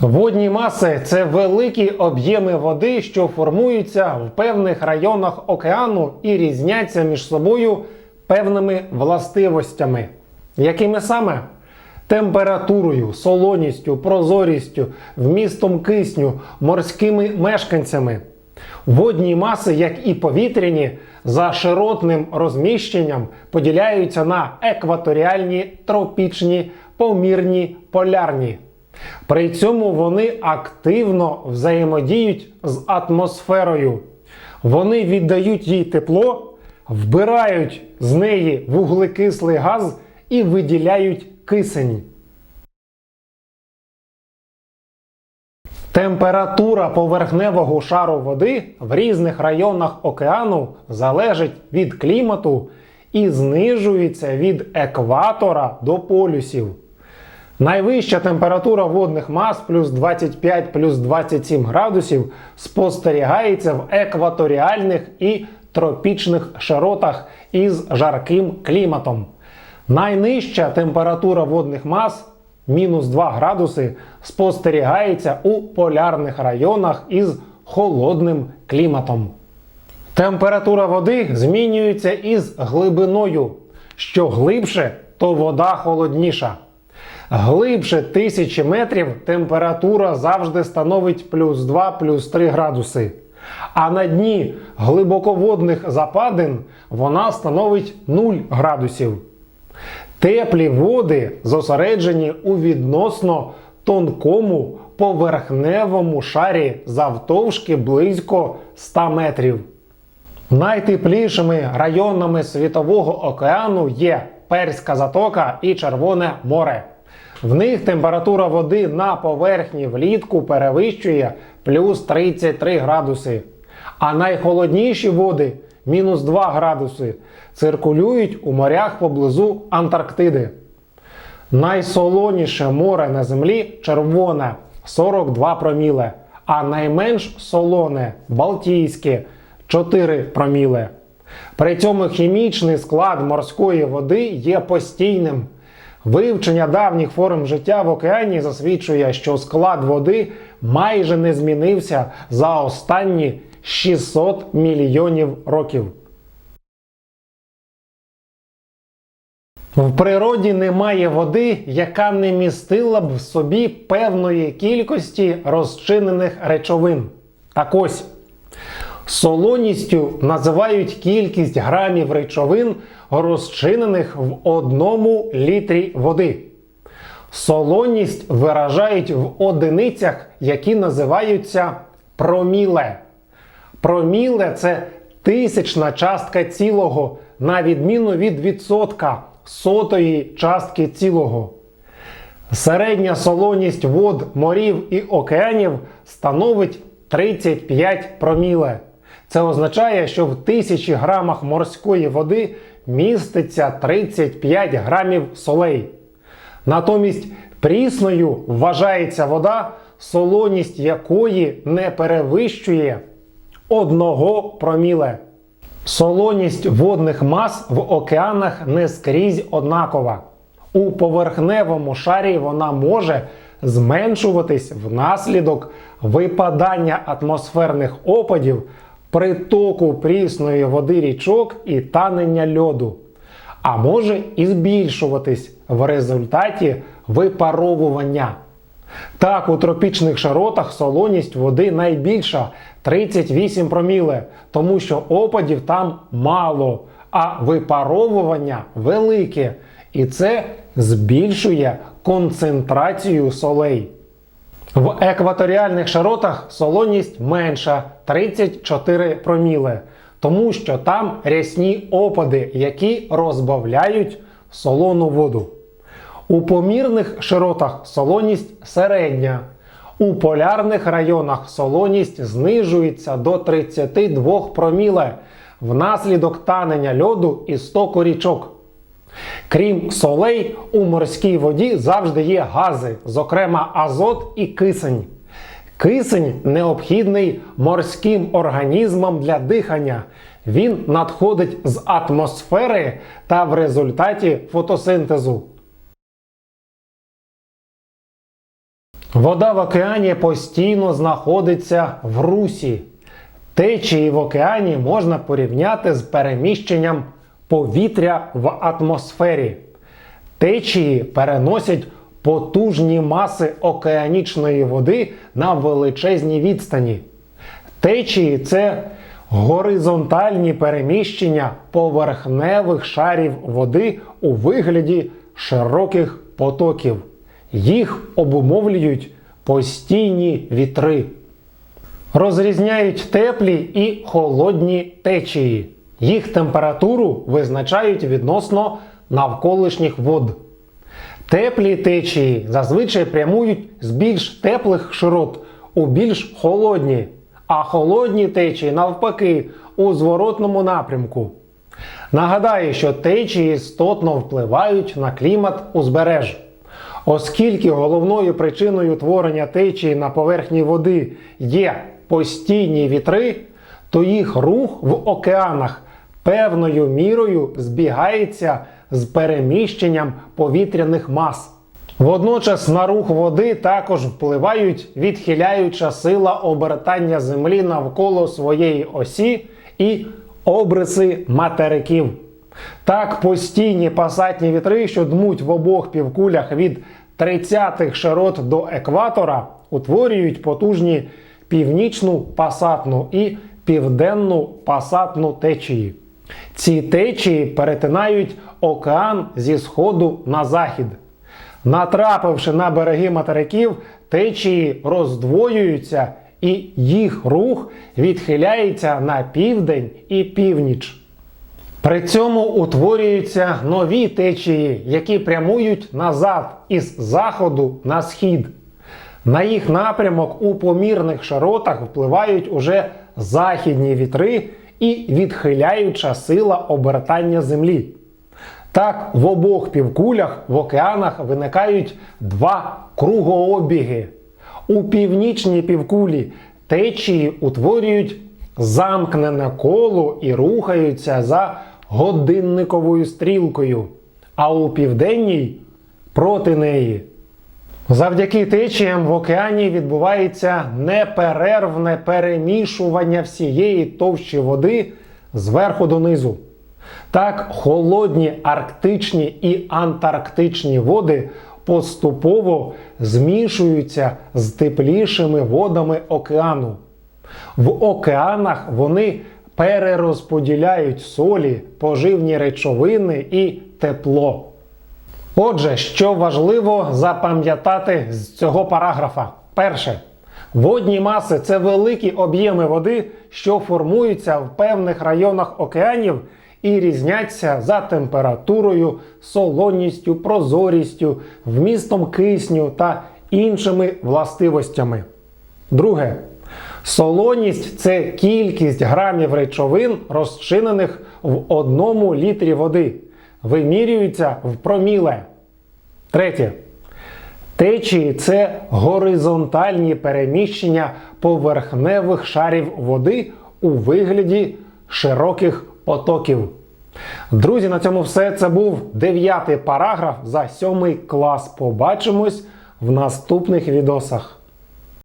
Водні маси це великі об'єми води, що формуються в певних районах океану і різняться між собою певними властивостями. Якими саме? Температурою, солоністю, прозорістю, вмістом кисню, морськими мешканцями. Водні маси, як і повітряні, за широтним розміщенням поділяються на екваторіальні, тропічні, помірні, полярні. При цьому вони активно взаємодіють з атмосферою. Вони віддають їй тепло, вбирають з неї вуглекислий газ і виділяють кисень. Температура поверхневого шару води в різних районах океану залежить від клімату і знижується від екватора до полюсів. Найвища температура водних мас плюс 25 плюс 27 градусів спостерігається в екваторіальних і тропічних широтах із жарким кліматом. Найнижча температура водних мас мінус 2 градуси спостерігається у полярних районах із холодним кліматом. Температура води змінюється із глибиною. Що глибше, то вода холодніша. Глибше тисячі метрів температура завжди становить плюс 2 плюс 3 градуси. А на дні глибоководних западин вона становить 0 градусів. Теплі води зосереджені у відносно тонкому поверхневому шарі завтовшки близько 100 метрів. Найтеплішими районами Світового океану є Перська затока і Червоне море. В них температура води на поверхні влітку перевищує плюс 33 градуси. А найхолодніші води мінус 2 градуси циркулюють у морях поблизу Антарктиди. Найсолоніше море на землі червоне 42 проміле, а найменш солоне Балтійське 4 проміле. При цьому хімічний склад морської води є постійним. Вивчення давніх форм життя в океані засвідчує, що склад води майже не змінився за останні 600 мільйонів років. В природі немає води, яка не містила б в собі певної кількості розчинених речовин. Так ось, солоністю називають кількість грамів речовин, розчинених в одному літрі води. Солоність виражають в одиницях, які називаються проміле. Проміле це тисячна частка цілого, на відміну від відсотка сотої частки цілого. Середня солоність вод, морів і океанів становить 35 проміле. Це означає, що в тисячі грамах морської води міститься 35 грамів солей. Натомість прісною вважається вода, солоність якої не перевищує одного проміле. Солоність водних мас в океанах не скрізь однакова. У поверхневому шарі вона може зменшуватись внаслідок випадання атмосферних опадів, притоку прісної води річок і танення льоду, а може і збільшуватись в результаті випаровування. Так, у тропічних широтах солоність води найбільша 38 проміле, тому що опадів там мало, а випаровування велике. І це збільшує концентрацію солей. В екваторіальних широтах солоність менша 34 проміле, тому що там рясні опади, які розбавляють солону воду. У помірних широтах солоність середня. У полярних районах солоність знижується до 32 проміле внаслідок танення льоду і стоку річок. Крім солей, у морській воді завжди є гази, зокрема азот і кисень. Кисень необхідний морським організмам для дихання. Він надходить з атмосфери та в результаті фотосинтезу. Вода в океані постійно знаходиться в русі. Течії в океані можна порівняти з переміщенням повітря в атмосфері. Течії переносять потужні маси океанічної води на величезні відстані. Течії це горизонтальні переміщення поверхневих шарів води у вигляді широких потоків. Їх обумовлюють постійні вітри. Розрізняють теплі і холодні течії. Їх температуру визначають відносно навколишніх вод. Теплі течії зазвичай прямують з більш теплих широт у більш холодні, а холодні течії навпаки у зворотному напрямку. Нагадаю, що течії істотно впливають на клімат узбереж. Оскільки головною причиною утворення течії на поверхні води є постійні вітри, то їх рух в океанах певною мірою збігається з переміщенням повітряних мас. Водночас на рух води також впливають відхиляюча сила обертання Землі навколо своєї осі і обриси материків. Так, постійні пасатні вітри, що дмуть в обох півкулях від 30-х широт до екватора, утворюють потужні північну пасатну і південну пасатну течії. Ці течії перетинають океан зі сходу на захід. Натрапивши на береги материків, течії роздвоюються і їх рух відхиляється на південь і північ. При цьому утворюються нові течії, які прямують назад із заходу на схід. На їх напрямок у помірних широтах впливають уже західні вітри і відхиляюча сила обертання Землі. Так, в обох півкулях в океанах виникають два кругообіги. У північній півкулі течії утворюють замкнене коло і рухаються за годинниковою стрілкою, а у південній проти неї. Завдяки течіям в океані відбувається неперервне перемішування всієї товщі води зверху донизу. Так, холодні арктичні і антарктичні води поступово змішуються з теплішими водами океану. В океанах вони перерозподіляють солі, поживні речовини і тепло. Отже, що важливо запам'ятати з цього параграфа? Перше. Водні маси це великі об'єми води, що формуються в певних районах океанів і різняться за температурою, солоністю, прозорістю, вмістом кисню та іншими властивостями. Друге. Солоність це кількість грамів речовин, розчинених в одному літрі води. Вимірюється в проміле. Третє. Течії це горизонтальні переміщення поверхневих шарів води у вигляді широких потоків. Друзі, на цьому все. Це був дев'ятий параграф за сьомий клас. Побачимось в наступних відосах.